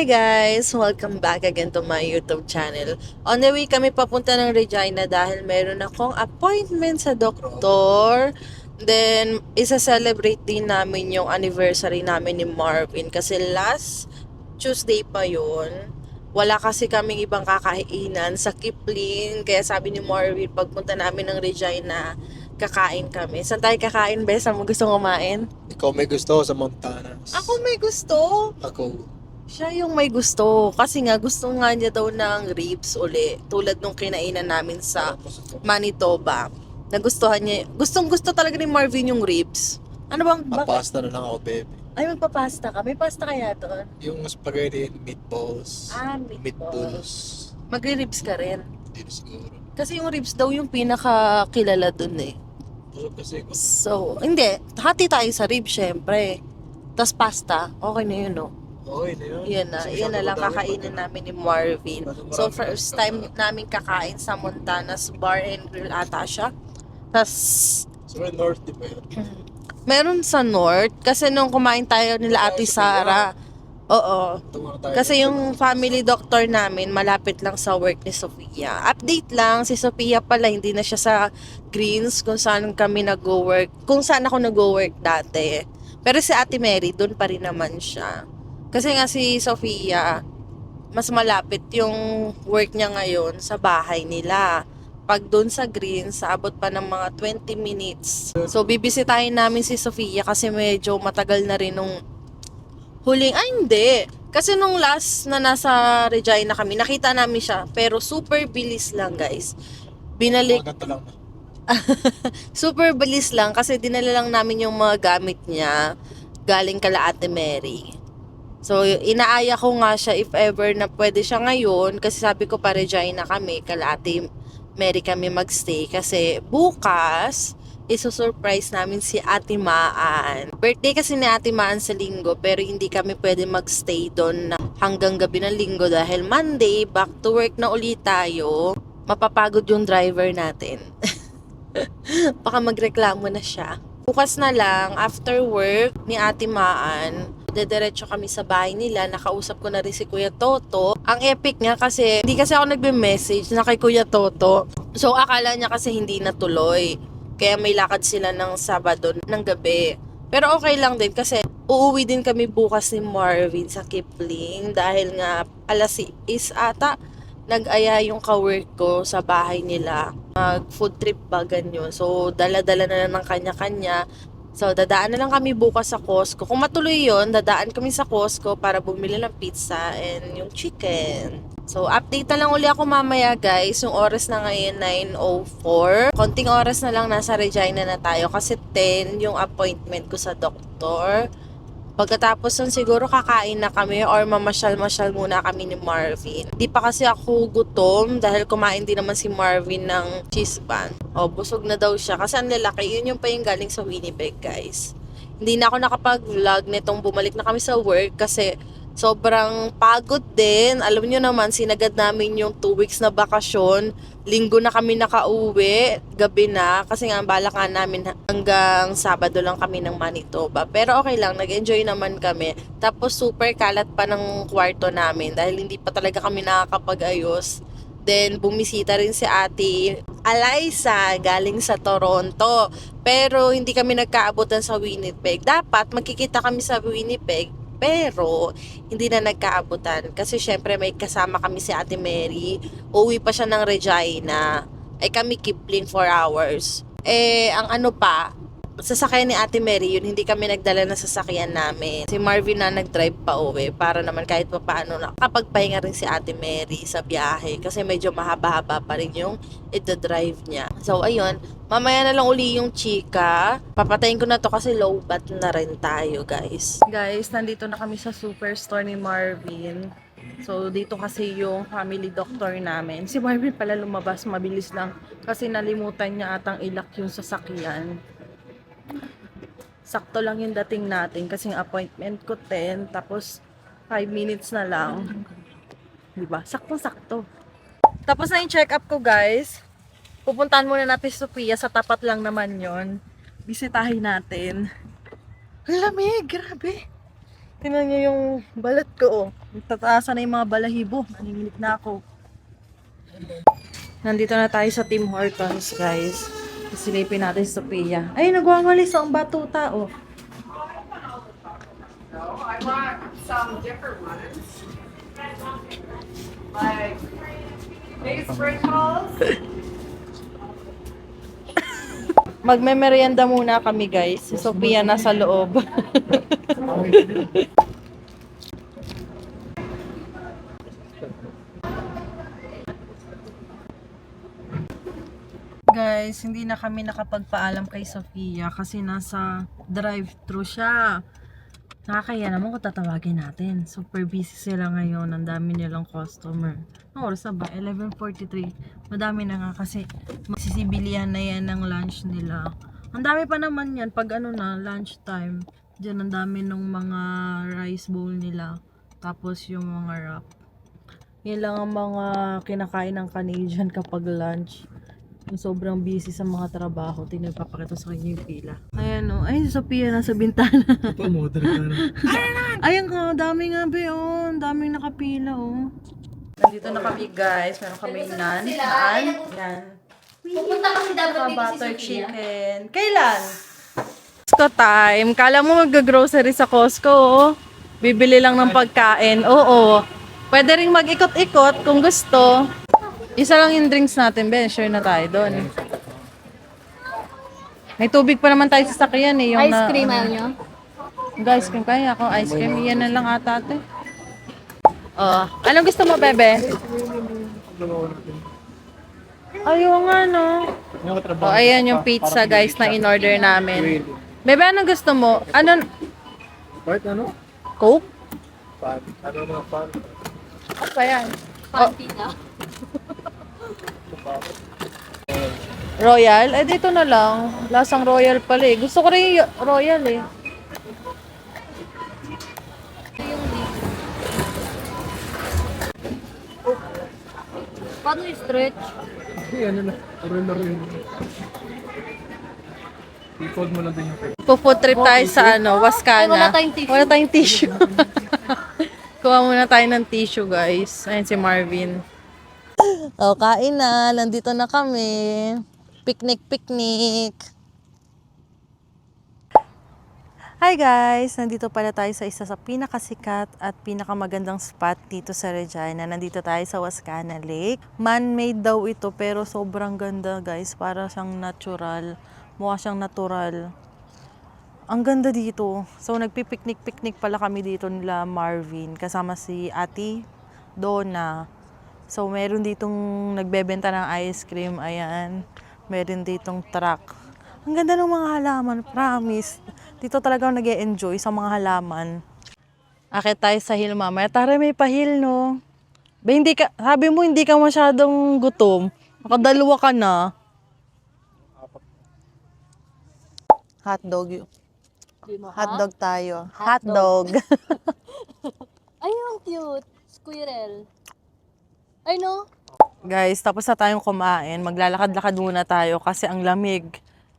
Hi guys! Welcome back again to my YouTube channel. On the way kami papunta ng Regina dahil meron akong appointment sa doktor. Then, isa-celebrate din namin yung anniversary namin ni Marvin kasi last Tuesday pa yun. Wala kasi kaming ibang kakainan sa Kipling. Kaya sabi ni Marvin, pagpunta namin ng Regina, kakain kami. Saan tayo kakain, Bes? Saan mo gusto kumain? Ikaw may gusto sa Montanas. Ako may gusto. Ako. Siya yung may gusto. Kasi nga, gusto nga niya daw ng ribs uli. Tulad nung kinainan namin sa Manitoba. Nagustuhan niya. Gustong gusto talaga ni Marvin yung ribs. Ano bang? Bakit? Na lang ako, baby. Ay, magpapasta ka. May pasta kaya doon? Yung spaghetti and meatballs. Ah, meatballs. Meatballs. Magre-ribs ka rin. Hindi na siguro. Kasi yung ribs daw yung pinakakilala doon eh. Busog kasi ko. So, hindi. Hati tayo sa ribs, syempre. Tapos pasta. Okay na yun, no? Okay na yun. Na, lang kakainin namin ni Marvin. So, first time namin kakain sa Montana's Bar and Grill ata siya. Tapos, So, north, di ba yun? meron sa North. Kasi nung kumain tayo nila Ate Sara, oo. Kasi yung family doctor namin, malapit lang sa work ni Sofia. Update lang, si Sofia pala, hindi na siya sa Greens kung saan kami nag-work. Kung saan ako nag-work dati. Pero si Ate Mary, doon pa rin naman siya. Kasi nga si Sofia, mas malapit yung work niya ngayon sa bahay nila. Pag doon sa Greens, abot pa ng mga 20 minutes. So, bibisitahin namin si Sofia kasi medyo matagal na rin nung huling, ay hindi. Kasi nung last na nasa Regina kami, nakita namin siya. Pero super bilis lang guys. Binalik, lang. super bilis lang kasi dinala lang namin yung mga gamit niya galing kala Ate Mary. So, inaaya ko nga siya if ever na pwede siya ngayon kasi sabi ko pa Regina kami, kala Ate Mary kami magstay kasi bukas isusurprise namin si Ate Maan. Birthday kasi ni Ate Maan sa linggo pero hindi kami pwede magstay doon hanggang gabi ng linggo dahil Monday back to work na ulit tayo. Mapapagod yung driver natin. Baka magreklamo na siya. Bukas na lang, after work ni Ate Maan, dediretso kami sa bahay nila. Nakausap ko na rin si Kuya Toto. Ang epic niya kasi, hindi kasi ako nagbe-message na kay Kuya Toto. So, akala niya kasi hindi natuloy. Kaya may lakad sila ng Sabado ng gabi. Pero okay lang din kasi uuwi din kami bukas ni Marvin sa Kipling dahil nga alas 6 ata nag-aya yung kawork ko sa bahay nila. Mag food trip ba ganyan. So, dala-dala na lang ng kanya-kanya. So, dadaan na lang kami bukas sa Costco. Kung matuloy yon dadaan kami sa Costco para bumili ng pizza and yung chicken. So, update na lang uli ako mamaya guys. Yung oras na ngayon, 9.04. Konting oras na lang nasa Regina na tayo kasi 10 yung appointment ko sa doktor. Pagkatapos nun siguro kakain na kami or mamasyal-masyal muna kami ni Marvin. Di pa kasi ako gutom dahil kumain din naman si Marvin ng cheese bun. O, busog na daw siya kasi ang lalaki. Yun yung pa yung galing sa Winnipeg, guys. Hindi na ako nakapag-vlog nitong bumalik na kami sa work kasi sobrang pagod din. Alam nyo naman, sinagad namin yung 2 weeks na bakasyon. Linggo na kami nakauwi, gabi na. Kasi nga, ang balak nga namin hanggang Sabado lang kami ng Manitoba. Pero okay lang, nag-enjoy naman kami. Tapos super kalat pa ng kwarto namin dahil hindi pa talaga kami nakakapag-ayos. Then, bumisita rin si ate Eliza galing sa Toronto. Pero, hindi kami nagkaabutan sa Winnipeg. Dapat, magkikita kami sa Winnipeg. Pero, hindi na nagkaabutan. Kasi, syempre, may kasama kami si Ate Mary. Uwi pa siya ng Regina. Ay, kami Kipling 4 hours. Eh, ang ano pa, sasakyan ni Ate Mary yun, hindi kami nagdala ng sasakyan namin. Si Marvin na nag-drive pa uwi para naman kahit pa paano nakapagpahinga rin si Ate Mary sa biyahe kasi medyo mahaba-haba pa rin yung ito-drive niya. So, ayun, mamaya na lang uli yung chika. Papatayin ko na to kasi low bat na rin tayo, guys. Guys, nandito na kami sa superstore ni Marvin. So, dito kasi yung family doctor namin. Si Marvin pala lumabas, mabilis lang. Kasi nalimutan niya atang ilak yung sasakyan sakto lang yung dating natin kasi appointment ko 10 tapos 5 minutes na lang. 'Di ba? Sakto-sakto. Tapos na yung check-up ko, guys. Pupuntahan muna natin si Sophia sa tapat lang naman 'yon. Bisitahin natin. Lamig, grabe. Tingnan niyo yung balat ko, oh. Tataasan na yung mga balahibo. Nanginginig na ako. Nandito na tayo sa Tim Hortons, guys. Silipin natin si Sophia. Ay, nagwangalis ang batuta, oh. I want some different ones. Like these sprinkles. Magme-merienda muna kami, guys. Si Sophia nasa loob. Guys, hindi na kami nakapagpaalam kay Sophia kasi nasa drive-thru siya. Nakakaya naman kung tatawagin natin. Super busy sila ngayon. Ang dami nilang customer. Ang oras na ba? 11.43. Madami na nga kasi magsisibilihan na yan ng lunch nila. Ang dami pa naman yan pag ano na, lunch time. Diyan ang dami ng mga rice bowl nila. Tapos yung mga wrap. Yan lang ang mga kinakain ng Canadian kapag lunch. Yung sobrang busy sa mga trabaho. Tingnan, papakita sa kanya yung pila. Ayan o. Ay, si Sophia nasa bintana. Ito, modern ka na. Ayan nga, dami nga be, oh. Ang daming nakapila, oh. Nandito na kami, guys. Meron kami nan. Naan? Yan. Pupunta kasi dapat dito si Sophia. chicken. Kailan? Costco time. Kala mo mag-grocery sa Costco, oh. Bibili lang ng pagkain. Oo. Pwede rin mag-ikot-ikot kung gusto. Isa lang yung drinks natin, Ben. Sure na tayo doon. May tubig pa naman tayo sa sakyan, eh. Yung Ice na, cream ano. ayaw nyo? Guys, kung kaya ako ice cream, yan na lang ata ate. Oh, anong gusto mo, bebe? Ayaw nga, no? Oh, ayan yung pizza, guys, na in-order namin. Bebe, anong gusto mo? Ano? Part ano? Coke? Pan. Ano na pan? Ano ba yan? Panty na. Royal? Eh, dito na lang. Lasang royal pala eh. Gusto ko rin yung royal eh. Paano yung stretch? Hindi, ano na. Aroy na rin. I-fold mo lang din yung paper. Pupo trip tayo sa ano, Wascana. Ay, wala tayong tissue. Wala tayong tissue. Kuha muna tayo ng tissue, guys. Ayun si Marvin. Oh, kain na. Nandito na kami. Picnic, picnic. Hi guys! Nandito pala tayo sa isa sa pinakasikat at pinakamagandang spot dito sa Regina. Nandito tayo sa Wascana Lake. Man-made daw ito pero sobrang ganda guys. Para siyang natural. Mukha siyang natural. Ang ganda dito. So, nagpipiknik-piknik pala kami dito nila Marvin. Kasama si Ati Donna. So, meron ditong nagbebenta ng ice cream. Ayan. Meron ditong truck. Ang ganda ng mga halaman. Promise. Dito talaga ako nag enjoy sa mga halaman. Akit tayo sa hill mamaya. Tara, may pahil, no? Ba, hindi ka, sabi mo hindi ka masyadong gutom. Nakadalawa ka na. Hotdog? Hotdog tayo. Hotdog. Ay, ang cute. Squirrel. Ay, no? Guys, tapos na tayong kumain. Maglalakad-lakad muna tayo kasi ang lamig.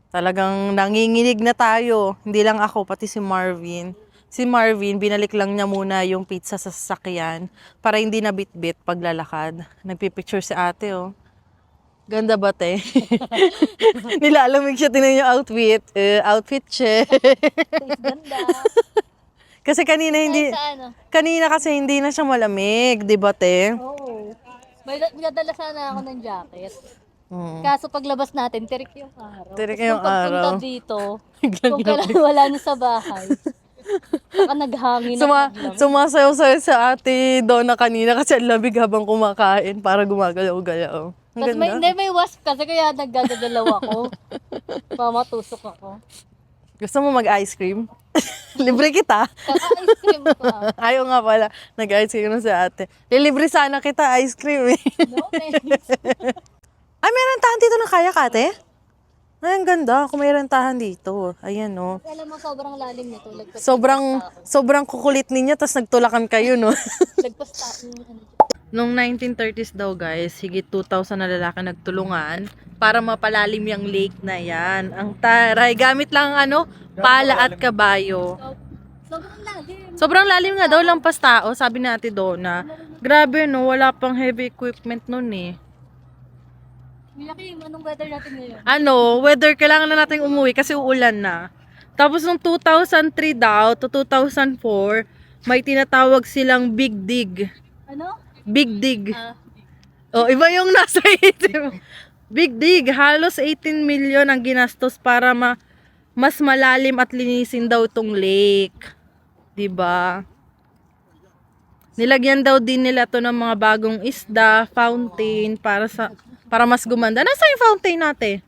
Talagang nanginginig na tayo. Hindi lang ako, pati si Marvin. Si Marvin, binalik lang niya muna yung pizza sa sasakyan para hindi na bit-bit paglalakad. Nagpipicture si ate, oh. Ganda ba, te? Nilalamig siya, tinan yung outfit. Eh, outfit. Face ganda. kasi kanina hindi, Ay, sa ano? kanina kasi hindi na siya malamig, di ba, te? Oo. May da- nadala sana ako ng jacket. Mm. Kaso paglabas natin, tirik yung araw. Tirik Tapos yung nung pagpunta araw. dito, kung kailan wala na sa bahay, saka naghangin Suma, naglamig. sumasayaw-sayaw sa ate Donna kanina kasi ang labig habang kumakain para gumagalaw-galaw. Ang Tapos may, ganda. hindi, may wasp kasi kaya nagdadalaw ako. Mamatusok ako. Gusto mo mag-ice cream? Libre kita. Kaka-ice cream ko. Ayaw nga pala. Nag-ice cream na si ate. Lilibre sana kita ice cream eh. No thanks. Ay, may rentahan dito ng kayak ate? Ay, ang ganda. Kung may rentahan dito. Ayan, no. Alam mo, sobrang lalim nito. Lagpas, Sobrang, sobrang kukulit ninyo, tapos nagtulakan kayo, no? lagpas ta, ano, Noong 1930s daw guys, higit 2,000 na lalaki nagtulungan para mapalalim yung lake na yan. Ang taray, gamit lang ang ano, pala at kabayo. Sobrang lalim. Sobrang lalim nga daw lampas tao, sabi ni Ate Donna. Grabe no, wala pang heavy equipment nun eh. Miyaki, anong weather natin ngayon? Ano, weather, kailangan na natin umuwi kasi uulan na. Tapos nung 2003 daw to 2004, may tinatawag silang Big Dig. Ano? Big Dig. Ah, Oh, iba yung nasa isip. Big Dig, halos 18 million ang ginastos para ma mas malalim at linisin daw tong lake. 'Di ba? Nilagyan daw din nila to ng mga bagong isda, fountain para sa para mas gumanda. Nasa yung fountain natin?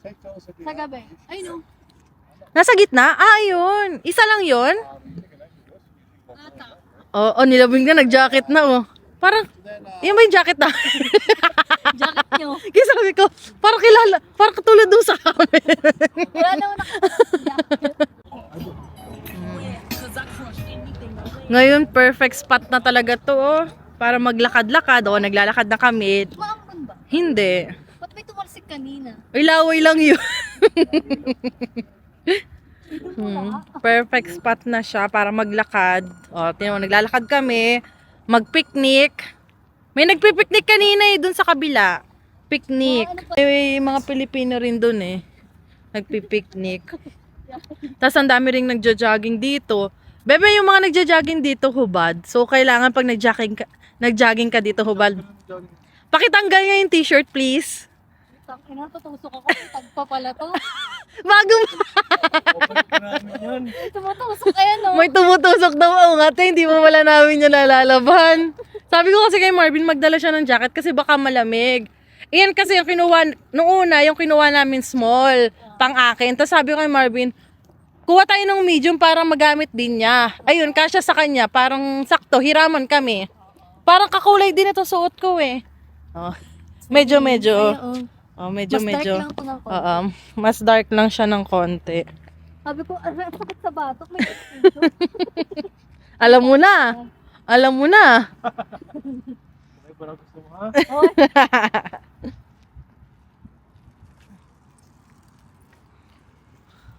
sa gabi. Ay, no. Nasa gitna? Ah, ayun. Isa lang 'yon. Ata. Oh, oh nilabing na nag-jacket na oh. Parang yan ba yung jacket na? Jacket nyo. Kaya sabi ko, parang kilala, parang katulad doon sa amin. Wala naman nakapag-jacket. Ngayon, perfect spot na talaga to, oh. Para maglakad-lakad. O, naglalakad na kami. Maamon ba? Hindi. Ba't may tumalsik kanina? Ay, laway lang yun. Hmm. Perfect spot na siya para maglakad. O, tinan mo, naglalakad kami. Mag-picnic. May nagpipiknik kanina eh, dun sa kabila. Picnic. May mga Pilipino rin dun eh. Nagpipiknik. Tapos ang dami ring nagja-jogging dito. Bebe, yung mga nagja-jogging dito, hubad. So, kailangan pag nag-jogging ka, nag-jogging ka dito, hubad. Pakitanggal nga yung t-shirt, please. Ina, tutusok ako. Tagpa pala to. Bago Tumutusok kaya no. May tumutusok daw ako nga, te, hindi mo wala namin yung nalalaban. Sabi ko kasi kay Marvin, magdala siya ng jacket kasi baka malamig. Iyan kasi yung kinuha, nung una, yung kinuha namin small, pang akin. Tapos sabi ko kay Marvin, kuha tayo ng medium para magamit din niya. Ayun, kasya sa kanya, parang sakto, hiraman kami. Parang kakulay din ito suot ko eh. Oh. Medyo, medyo. Ay, oo. Oh, medyo, Mas medyo. dark lang to ng konti. Oo, mas dark lang siya ng konti. Sabi ko, ah, ang sakit sa batok. May Alam mo na. Alam mo na. Ay, gusto mo ha?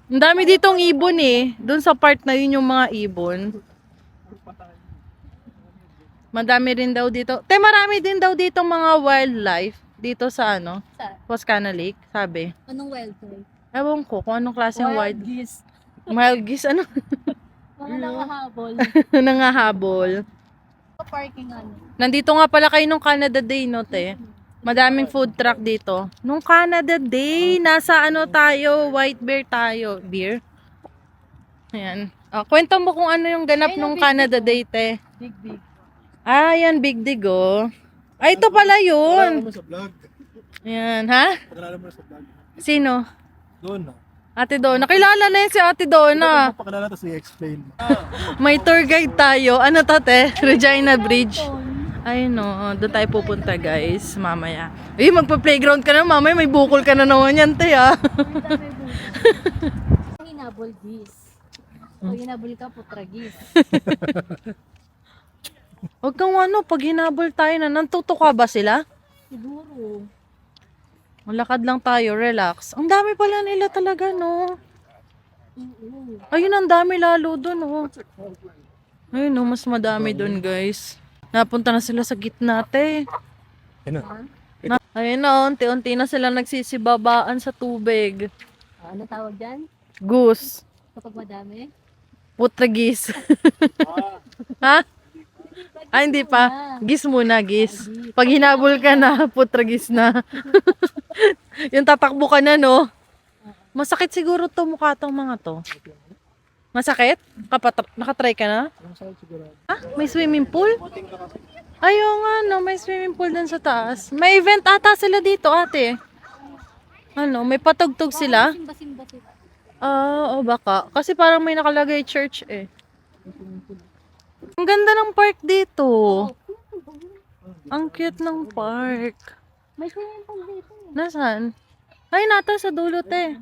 Ang dami ditong ibon eh. Doon sa part na yun yung mga ibon. Madami rin daw dito. Te, marami din daw dito mga wildlife. Dito sa ano, sa, Wascana Lake, sabi. anong welfare? Ewan ko kung anong klaseng wild. geese. Wild geese, ano? Mga nangahabol. Nangahabol. Parking ano. Nandito nga pala kayo nung Canada Day, no, te? Madaming food truck dito. Nung Canada Day, nasa ano tayo, white bear tayo. Beer? Ayan. Ah, kwento mo kung ano yung ganap Ay, nung Canada Day, te. Big, big. Ah, yan, Big Dig, oh. Ay, ito pala yun. mo sa vlog. Ayan, ha? Pag-alala mo sa vlog. Sino? Doon na. Ate Donna. Kilala na yun si Ate Donna. Pag-alala tapos i-explain. May tour guide tayo. Ano to, te? Regina Bridge. Ay, no. Doon tayo pupunta, guys. Mamaya. Eh, magpa-playground ka na. Mamaya may bukol ka na naman yan, te, ah. Hinabol geese. Pag hinabol ka, putra geese. Huwag kang ano, pag hinabol tayo na, nantutuka ba sila? Siguro. Malakad lang tayo, relax. Ang dami pala nila talaga, no? Oo. Ayun, ang dami lalo doon, oh. Ayun, no, mas madami doon, guys. Napunta na sila sa gitna, te. Yan na. Na, ayun na, unti-unti na sila nagsisibabaan sa tubig. Ah, ano tawag dyan? Goose. Kapag madami? Putragis. ha? Ah, hindi pa. Gis muna, gis. Pag hinabol ka na, putragis na. yung tatakbo ka na, no? Masakit siguro to mukha tong mga to. Masakit? Kapat nakatry ka na? Ah, may swimming pool? Ayaw nga, no. May swimming pool dun sa taas. May event ata sila dito, ate. Ano, may patugtog sila? Sila. Ah, o baka. Kasi parang may nakalagay church eh. Ang ganda ng park dito. Ang cute ng park. May swimming pool dito. eh. Nasaan? Ay, nata sa dulo, te.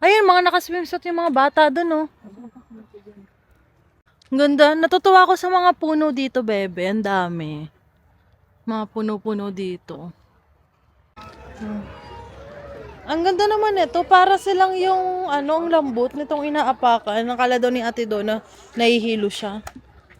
Ayun, mga nakaswimsuit yung mga bata dun, oh. Ang ganda. Natutuwa ako sa mga puno dito, bebe. Ang dami. Mga puno-puno dito. Hmm. Ang ganda naman ito. Para silang yung ano, ang lambot nitong inaapakan. Nakala daw ni ate doon na nahihilo siya.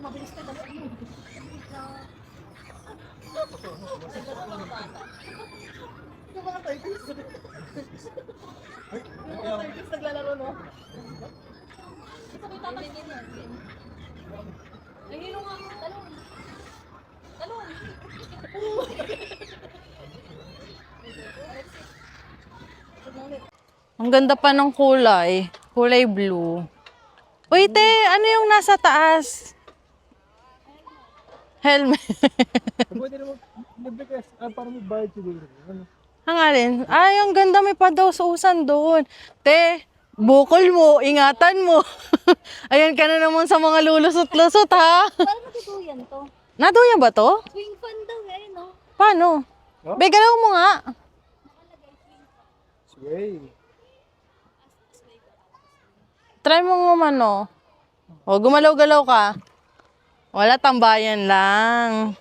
Mabilis ka talaga yun. Yung mga turtles. Yung mga turtles naglalaro, no? Sabay tatanggin yan. Nahilo nga ako, talong. Ang ganda pa ng kulay. Kulay blue. Uy, te, ano yung nasa taas? Helmet. Ah, para mag-bayad siguro. Ano? Hangalin. Ay, ang ganda may padaw-usan doon. Te, bukol mo, ingatan mo. Ayan ka na naman sa mga lulusot-lusot, ha? Parang natutuyan to. Naduyan ba to? Swing fan daw eh, no? Paano? Oh? Be, galaw mo nga. Sway. Try mo nga man, no? O, gumalaw-galaw ka. Wala, tambayan lang.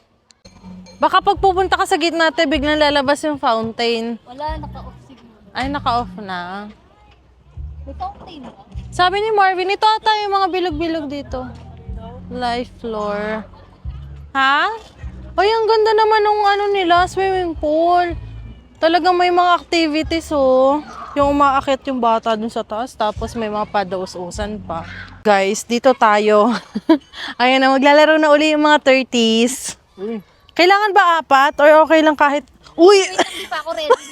Baka pag pupunta ka sa gitna, te, biglang lalabas yung fountain. Wala, naka-off siguro. Ay, naka-off na. May fountain ba? Sabi ni Marvin, ito ata yung mga bilog-bilog dito. Life floor. Ha? Ay, ang ganda naman ng ano nila, swimming pool. Talagang may mga activities, oh. Yung umaakit yung bata dun sa taas, tapos may mga padaus-usan pa. Guys, dito tayo. Ayan na, maglalaro na uli yung mga 30s. Uy, Kailangan ba apat? Or okay lang kahit... Uy! Hindi pa ako ready.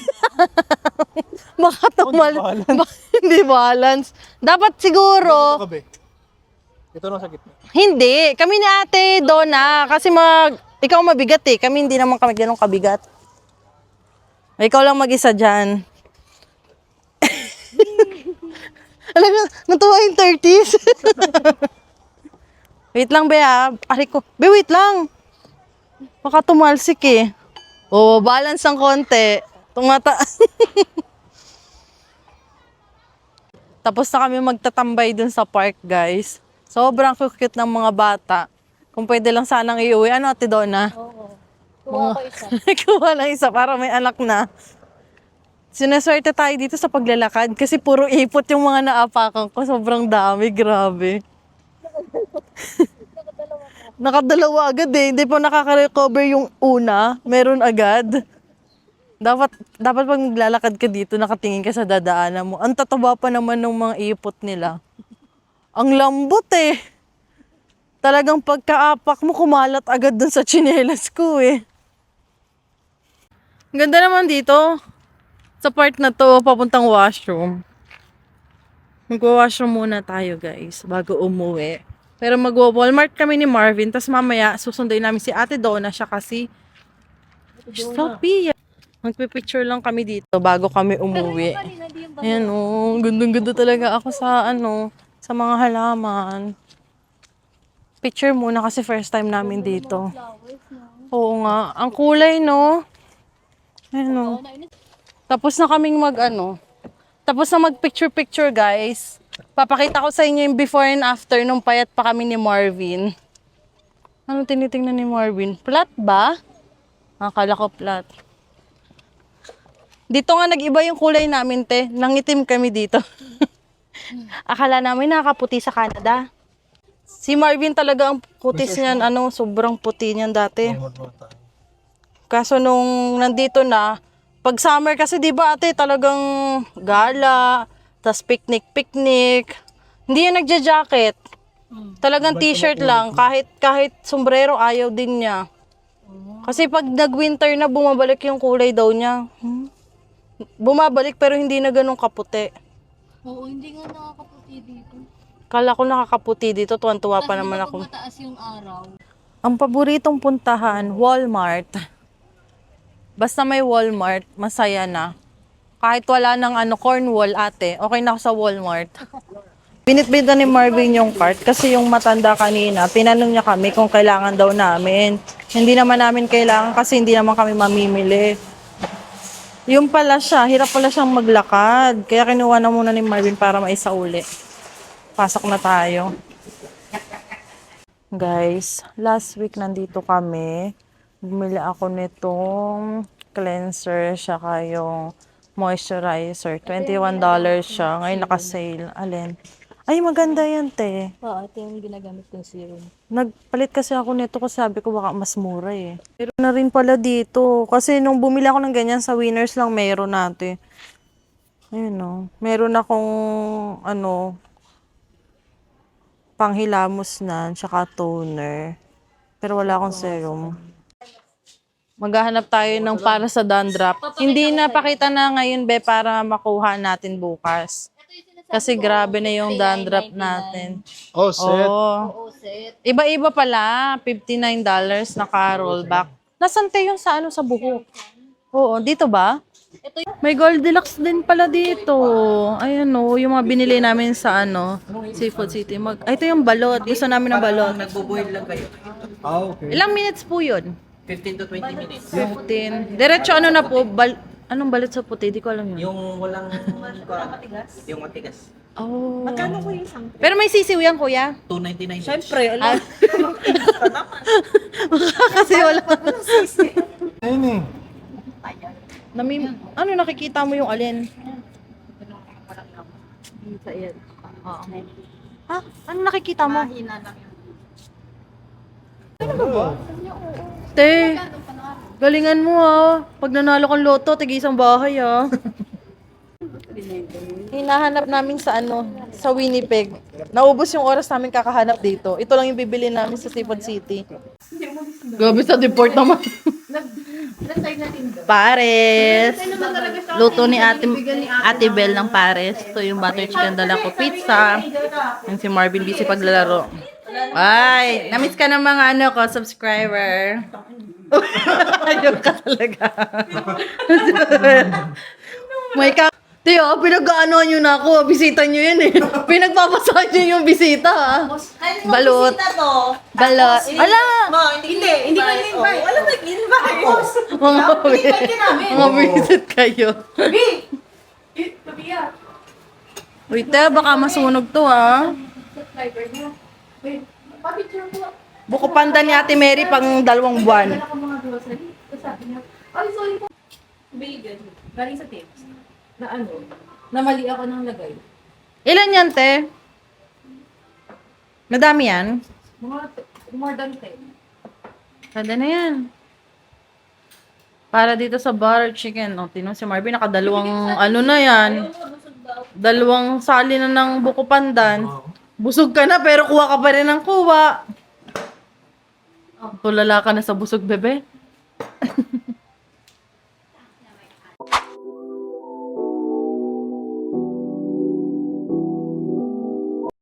Baka tumal... Hindi balance. Dapat siguro... ito na sa gitna. Hindi. Kami ni ate Donna. Kasi mag... Ikaw mabigat eh. Kami hindi naman kami ganun kabigat. Ikaw lang mag-isa dyan. Alam mo, natuwa yung 30s. wait lang, be. Ari ko. Be, wait lang. Baka tumalsik eh. Oo, balance ng konti. Tumata. Tapos na kami magtatambay dun sa park, guys. Sobrang cute ng mga bata. Kung pwede lang sanang iuwi. Ano, Ate Donna? Oo. Kuha ko isa. Kuha lang isa para may anak na. Sineswerte tayo dito sa paglalakad kasi puro ipot yung mga naapakan ko. Sobrang dami, grabe. Nakadalawa agad eh. Hindi pa nakaka-recover yung una. Meron agad. Dapat, dapat pag maglalakad ka dito, nakatingin ka sa dadaanan mo. Ang tataba pa naman ng mga ipot nila. Ang lambot eh. Talagang pagkaapak mo, kumalat agad dun sa tsinelas ko eh. Ang Ganda naman dito. Sa part na to, papuntang washroom. Magwa-washroom muna tayo guys, bago umuwi. Pero magwa-Walmart kami ni Marvin, tas mamaya susunduin namin si Ate Donna, siya kasi Sophia. Magpipicture lang kami dito bago kami umuwi. Ayan oh, gandang-ganda talaga ako sa ano, sa mga halaman. Picture muna kasi first time namin dito. Oo nga, ang kulay no. Nainis. Tapos na kaming mag ano. Tapos na mag picture picture guys. Papakita ko sa inyo yung before and after nung payat pa kami ni Marvin. Ano tinitingnan ni Marvin? Flat ba? Akala ko flat. Dito nga nag-iba yung kulay namin, te. Nangitim kami dito. Akala namin nakaputi sa Canada. Si Marvin talaga ang putis niyan, ano, sobrang puti niyan dati. Kaso nung nandito na, pag summer kasi 'di ba ate talagang gala, tas picnic picnic. Hindi yan nagja-jacket. Talagang t-shirt lang kahit kahit sombrero ayaw din niya. Kasi pag nag-winter na bumabalik yung kulay daw niya. Hmm? Bumabalik pero hindi na ganun kaputi. Oo, hindi nga nakakaputi dito. Kala ko nakakaputi dito. Tuwan-tuwa pa naman ako. mataas yung araw. Ang paboritong puntahan, Walmart. Basta may Walmart, masaya na. Kahit wala ng ano, Cornwall ate, okay na ako sa Walmart. Binitbita ni Marvin yung cart kasi yung matanda kanina, tinanong niya kami kung kailangan daw namin. Hindi naman namin kailangan kasi hindi naman kami mamimili. Yung pala siya, hirap pala siyang maglakad. Kaya kinuha na muna ni Marvin para maisauli. Pasok na tayo. Guys, last week nandito kami. Bumili ako nitong cleanser siya yung moisturizer. $21 siya. Ngayon naka-sale. Alin? Ay, maganda yan, te. Oo, ito yung ginagamit kong serum. Nagpalit kasi ako nito kasi sabi ko baka mas mura eh. Pero na rin pala dito. Kasi nung bumili ako ng ganyan sa Winners lang meron natin. Ayun o. Meron akong ano panghilamos na tsaka toner. Pero wala akong serum. Maghahanap tayo ng para sa dandruff. Hindi na pakita na ngayon be para makuha natin bukas. Kasi grabe na yung dandruff natin. Oh, set. Oo. Oo, set. Iba-iba pala, $59 naka-rollback. Nasaan tayo yung sa ano sa buhok? Oo, dito ba? May Goldilocks din pala dito. Ayan o, yung mga binili namin sa ano, Seafood City. Mag Ay, ito yung balot. Gusto namin ng balot. Nagbo-boil lang kayo. Ah, okay. Ilang minutes po yun? 15 to 20 minutes. 15. Diretso ano na po? Bal Anong balot sa puti? Di ko alam yun. Yung walang... matigas? Yung matigas. Oh. Magkano po yung Pero may sisiw yan, kuya. 299. Siyempre, Ah. alam. Kasi wala. Ayun eh. Namim ano nakikita mo yung alin? Sa yan. Oo. Ha? Ano nakikita mo? Mahina lang yun. Te, galingan mo ah. Pag nanalo kang loto, tig isang bahay ah. Hinahanap namin sa ano, sa Winnipeg. Naubos yung oras namin kakahanap dito. Ito lang yung bibili namin sa Seafood City. Gabi sa deport naman. Pares. Luto ni Ate, Ate Bell ng Pares. Ito yung butter chicken dala ko pizza. Yung si Marvin busy paglalaro. Ay, namiss ka ng mga ano ko, subscriber. Ayun ka talaga. May ka... Tiyo, pinag-ano nyo na ako. Bisita nyo yun eh. Pinagpapasahan nyo yung bisita ha. Balot. Balot. Ala! Hindi, hindi ka nag-invite. Wala nag-invite. Mga Mga visit kayo. Wait, te, baka masunog to ha. Buko panda ni Ate Mary pang dalawang buwan. Ay, sorry po. Vegan. Galing sa tips. Na ano? Na mali ako ng lagay. Ilan yan, te? Madami yan? Mga more than 10. Kada na yan. Para dito sa butter chicken. O, tinan si Marvin, nakadalawang ano na yan. Dalawang sali na ng buko pandan. Busog ka na, pero kuha ka pa rin ng kuha. Tulala ka na sa busog, bebe.